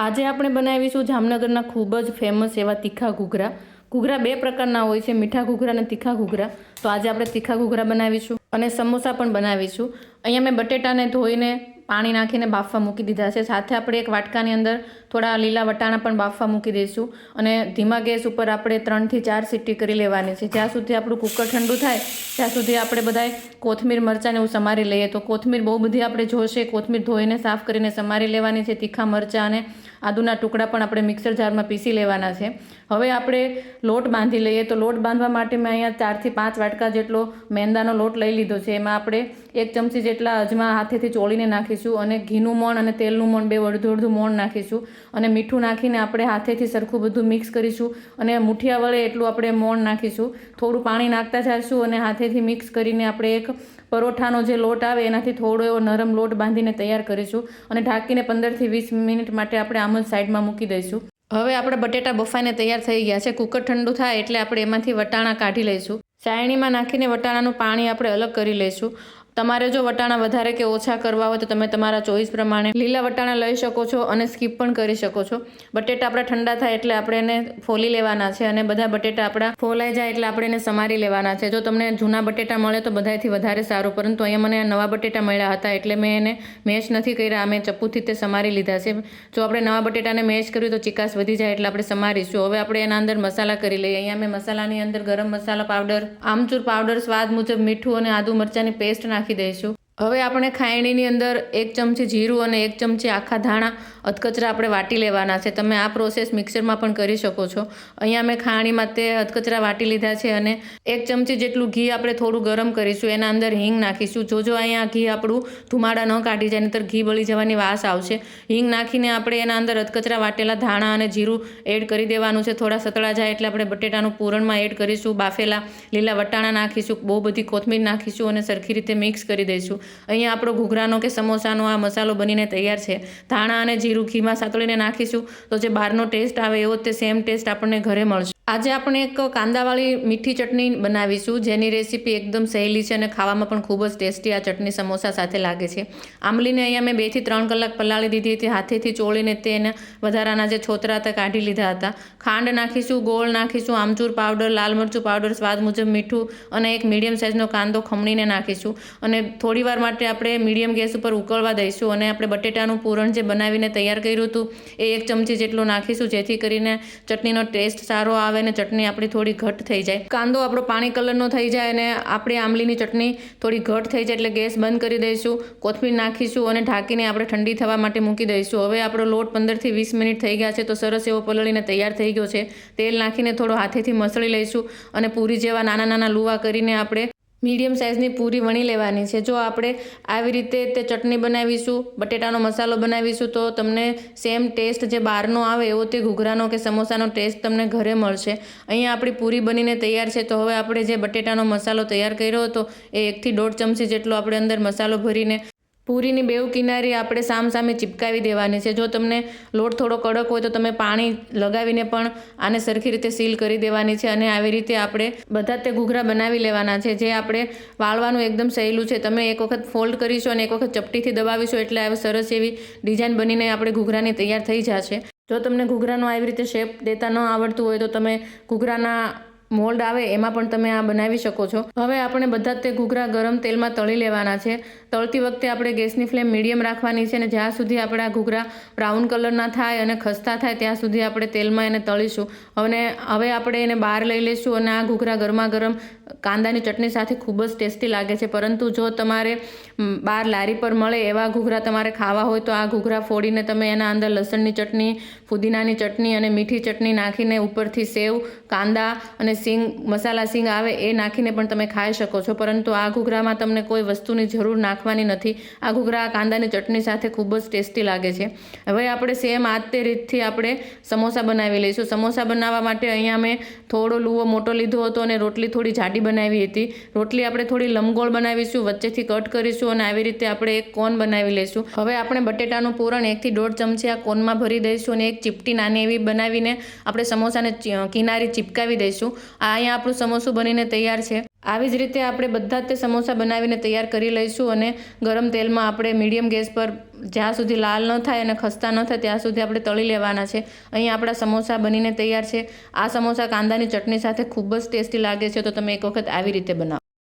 આજે આપણે બનાવીશું જામનગરના ખૂબ જ ફેમસ એવા તીખા ઘૂઘરા. ઘૂઘરા બે પ્રકારના હોય છે, મીઠા ઘૂઘરા અને તીખા ઘૂઘરા. તો આજે આપણે તીખા ઘૂઘરા બનાવીશું અને સમોસા પણ બનાવીશું. અહીંયા મેં બટેટાને ધોઈને પાણી નાખીને બાફવા મૂકી દીધા છે. સાથે આપણે એક વાટકાની અંદર થોડા લીલા વટાણા પણ બાફવા મૂકી દઈશું. અને ધીમા ગેસ ઉપર આપણે ત્રણથી ચાર સીટી કરી લેવાની છે. જ્યાં સુધી આપણું કુકર ઠંડુ થાય, ત્યાં સુધી આપણે બધાય કોથમીર મરચાંને હું સમારી લઈએ તો કોથમીર બહુ બધી આપણે જોશે. કોથમીર ધોઈને, સાફ કરીને સમારી લેવાની છે તીખા મરચાં અને આદુના ટુકડા પણ આપણે મિક્સર જારમાં પીસી લેવાના છે. હવે આપણે લોટ બાંધી લઈએ તો લોટ બાંધવા માટે મેં અહીંયા ચારથી પાંચ વાટકા જેટલો મેંદાનો લોટ લઈ લીધો છે. એમાં આપણે એક ચમચી જેટલા અજમા હાથેથી ચોળીને નાખીશું અને ઘીનું મોણ અને તેલનું મોણ, બે અડધું અડધું મોણ નાખીશું અને મીઠું નાખીને આપણે હાથેથી સરખું બધું મિક્સ કરીશું અને મુઠિયા વડે એટલું આપણે મોણ નાખીશું. થોડું પાણી નાખતા જઈશું અને હાથેથી મિક્સ કરીને આપણે એક પરોઠાનો જે લોટ આવે એનાથી થોડો એવો નરમ લોટ બાંધીને તૈયાર કરીશું અને ઢાંકીને પંદરથી વીસ મિનિટ માટે આપણે આમ જ સાઈડમાં મૂકી દઈશું. હવે આપણે બટેટા બફાઈને તૈયાર થઈ ગયા છે. કુકર ઠંડુ થાય એટલે આપણે એમાંથી વટાણા કાઢી લઈશું. ચાયણીમાં નાખીને વટાણાનું પાણી આપણે અલગ કરી લઈશું. તમારે જો વટાણા વધારે કે ઓછા કરવા હોય તો તમે તમારા ચોઈસ પ્રમાણે લીલા વટાણા લઈ શકો છો અને સ્કીપ પણ કરી શકો છો. બટેટા આપણા ઠંડા થાય એટલે આપણે એને ફોલી લેવાના છે અને બધા બટેટા આપણા ફોલાઈ જાય એટલે આપણે એને સમારી લેવાના છે. જો તમને જૂના બટેટા મળે તો બધાથી વધારે સારું. પરંતુ અહીંયા મને નવા બટેટા મળ્યા હતા એટલે મેં એને મેશ નથી કર્યા. અમે ચપ્પુથી તે સમારી લીધા છે. જો આપણે નવા બટેટાને મેશ કર્યું તો ચિકાસ વધી જાય એટલે આપણે સમારીશું. હવે આપણે એના અંદર મસાલા કરી લઈએ. અહીંયા મેં મસાલાની અંદર ગરમ મસાલા પાવડર, આમચૂર પાવડર, સ્વાદ મુજબ મીઠું અને આદુ મરચાંની પેસ્ટ નાખી દઈશું. હવે આપણે ખાયણીની અંદર એક ચમચી જીરું અને એક ચમચી આખા ધાણા અધકચરા આપણે વાટી લેવાના છે. તમે આ પ્રોસેસ મિક્સરમાં પણ કરી શકો છો. અહીંયા મેં ખાણીમાં તે અધકચરા વાટી લીધા છે અને એક ચમચી જેટલું ઘી આપણે થોડું ગરમ કરીશું. એના અંદર હિંગ નાખીશું. જો જો અહીંયા ઘી આપણું ધુમાડા ન કાઢી જાય, નહીતર ઘી બળી જવાની વાસ આવશે. હિંગ નાખીને આપણે એના અંદર અધકચરા વાટેલા ધાણા અને જીરું એડ કરી દેવાનું છે. થોડા સતળા જાય એટલે આપણે બટેટાનું પૂરણમાં એડ કરીશું. બાફેલા લીલા વટાણા નાખીશું. બહુ બધી કોથમીર નાખીશું અને સરખી રીતે મિક્સ કરી દઈશું. અહીંયા આપણો ઘૂઘરાનો કે સમોસાનો આ મસાલો બનીને તૈયાર છે. ધાણા અને જીરું ઘીમાં સાતળીને નાખીશું તો જે બહારનો ટેસ્ટ આવે એવો તે સેમ ટેસ્ટ આપણને ઘરે મળશે. આજે આપણે એક કાંદાવાળી મીઠી ચટણી બનાવીશું. જેની રેસીપી એકદમ સહેલી છે અને ખાવામાં પણ ખૂબ જ ટેસ્ટી આ ચટણી સમોસા સાથે લાગે છે. આંબલીને અહીંયા મેં બેથી ત્રણ કલાક પલાળી દીધી હતી. હાથેથી ચોળીને તેને વધારાના જે છોતરા હતા કાઢી લીધા હતા. ખાંડ નાખીશું, ગોળ નાખીશું, આમચૂર પાવડર, લાલ મરચું પાવડર, સ્વાદ મુજબ મીઠું અને એક મીડિયમ સાઇઝનો કાંદો ખમણીને નાખીશું. અને થોડીવાર માટે આપણે મીડિયમ ગેસ ઉપર ઉકળવા દઈશું અને આપણે બટેટાનું પૂરણ જે બનાવીને તૈયાર કર્યું હતું એ એક ચમચી જેટલું નાખીશું. જેથી કરીને ચટણીનો ટેસ્ટ સારો આવે અને ચટણી આપણી થોડી ઘટ થઈ જાય. કાંદો આપણો પાણી કલરનો થઈ જાય અને આપણી આંબલીની ચટણી થોડી ઘટ થઈ જાય એટલે ગેસ બંધ કરી દઈશું, કોથમીર નાખીશું અને ઢાંકીને આપણે ઠંડી થવા માટે મૂકી દઈશું. હવે આપણો લોટ પંદરથી વીસ મિનિટ થઈ ગયા છે તો સરસ એવો પલળીને તૈયાર થઈ ગયો છે. તેલ નાખીને થોડો હાથેથી મસળી લઈશું અને પૂરી જેવા નાના નાના લુવા કરીને આપણે મીડિયમ સાઇઝની પૂરી વણી લેવાની છે. જો આપણે આવી રીતે તે ચટણી બનાવીશું, બટેટાનો મસાલો બનાવીશું, તો તમને સેમ ટેસ્ટ જે બહારનો આવે એવો તે ઘૂઘરાનો કે સમોસાનો ટેસ્ટ તમને ઘરે મળશે. અહીંયા આપણી પૂરી બનીને તૈયાર છે, તો હવે આપણે જે બટેટાનો મસાલો તૈયાર કર્યો હતો, એ એકથી દોઢ ચમચી જેટલો આપણે અંદર મસાલો ભરીને પૂરીની બેઉ કિનારી આપણે સામ સામે ચિપકાવી દેવાની છે. જો તમને લોટ થોડો કડક હોય તો તમે પાણી લગાવીને પણ આને સરખી રીતે સીલ કરી દેવાની છે અને આવી રીતે આપણે બધા તે ઘૂઘરા બનાવી લેવાના છે. જે આપણે વાળવાનું એકદમ સહેલું છે. તમે એક વખત ફોલ્ડ કરીશું અને એક વખત ચપટીથી દબાવીશું એટલે આવી સરસ એવી ડિઝાઇન બનીને આપણે ઘૂઘરાની તૈયાર થઈ જશે. જો તમને ઘૂઘરાનો આવી રીતે શેપ દેતા ન આવડતું હોય તો તમે ઘૂઘરાના મોલ્ડ આવે એમાં પણ તમે આ બનાવી શકો છો. હવે આપણે બધા તે ઘૂઘરા ગરમ તેલમાં તળી લેવાના છે. તળતી વખતે આપણે ગેસની ફ્લેમ મીડિયમ રાખવાની છે અને જ્યાં સુધી આપણા ઘૂઘરા બ્રાઉન કલરના થાય અને ખસ્તા થાય ત્યાં સુધી આપણે તેલમાં એને તળીશું. અને હવે આપણે એને બહાર લઈ લઈશું અને આ ઘૂઘરા ગરમા ગરમ કાંદાની ચટણી સાથે ખૂબ જ ટેસ્ટી લાગે છે. પરંતુ જો તમારે બહાર લારી પર મળે એવા ઘૂઘરા તમારે ખાવા હોય તો આ ઘૂઘરા ફોડીને તમે એના અંદર લસણની ચટણી, ફુદીનાની ચટણી અને મીઠી ચટણી નાખીને ઉપરથી સેવ, કાંદા અને સિંગ, મસાલા સિંગ આવે એ નાખીને પણ તમે ખાઈ શકો છો. પરંતુ આ ઘૂઘરામાં તમને કોઈ વસ્તુની જરૂર નાખવાની નથી. આ ઘૂઘરા કાંદાની ચટણી સાથે ખૂબ જ ટેસ્ટી લાગે છે. હવે આપણે સેમ આ તે રીતથી આપણે સમોસા બનાવી લઈશું. સમોસા બનાવવા માટે અહીંયા મેં થોડો લુવો મોટો લીધો હતો અને રોટલી થોડી જાડી બનાવી હતી. રોટલી આપણે થોડી લંબગોળ બનાવીશું, વચ્ચેથી કટ કરીશું અને આવી રીતે આપણે એક કોન બનાવી લઈશું. હવે આપણે બટેટાનું પૂરણ એકથી દોઢ ચમચી આ કોનમાં ભરી દઈશું અને એક ચીપટી નાની એવી બનાવીને આપણે સમોસાને કિનારી ચિપકાવી દઈશું. આ અહીંયા આપણું સમોસું બનીને તૈયાર છે. આવી જ રીતે આપણે બધા જ તે સમોસા બનાવીને તૈયાર કરી લઈશું અને ગરમ તેલમાં આપણે મીડિયમ ગેસ પર જ્યાં સુધી લાલ ન થાય અને ખસ્તા ન થાય ત્યાં સુધી આપણે તળી લેવાના છે. અહીંયા આપણા સમોસા બનીને તૈયાર છે. આ સમોસા કાંદાની ચટણી સાથે ખૂબ જ ટેસ્ટી લાગે છે, તો તમે એક વખત આવી રીતે બનાવો.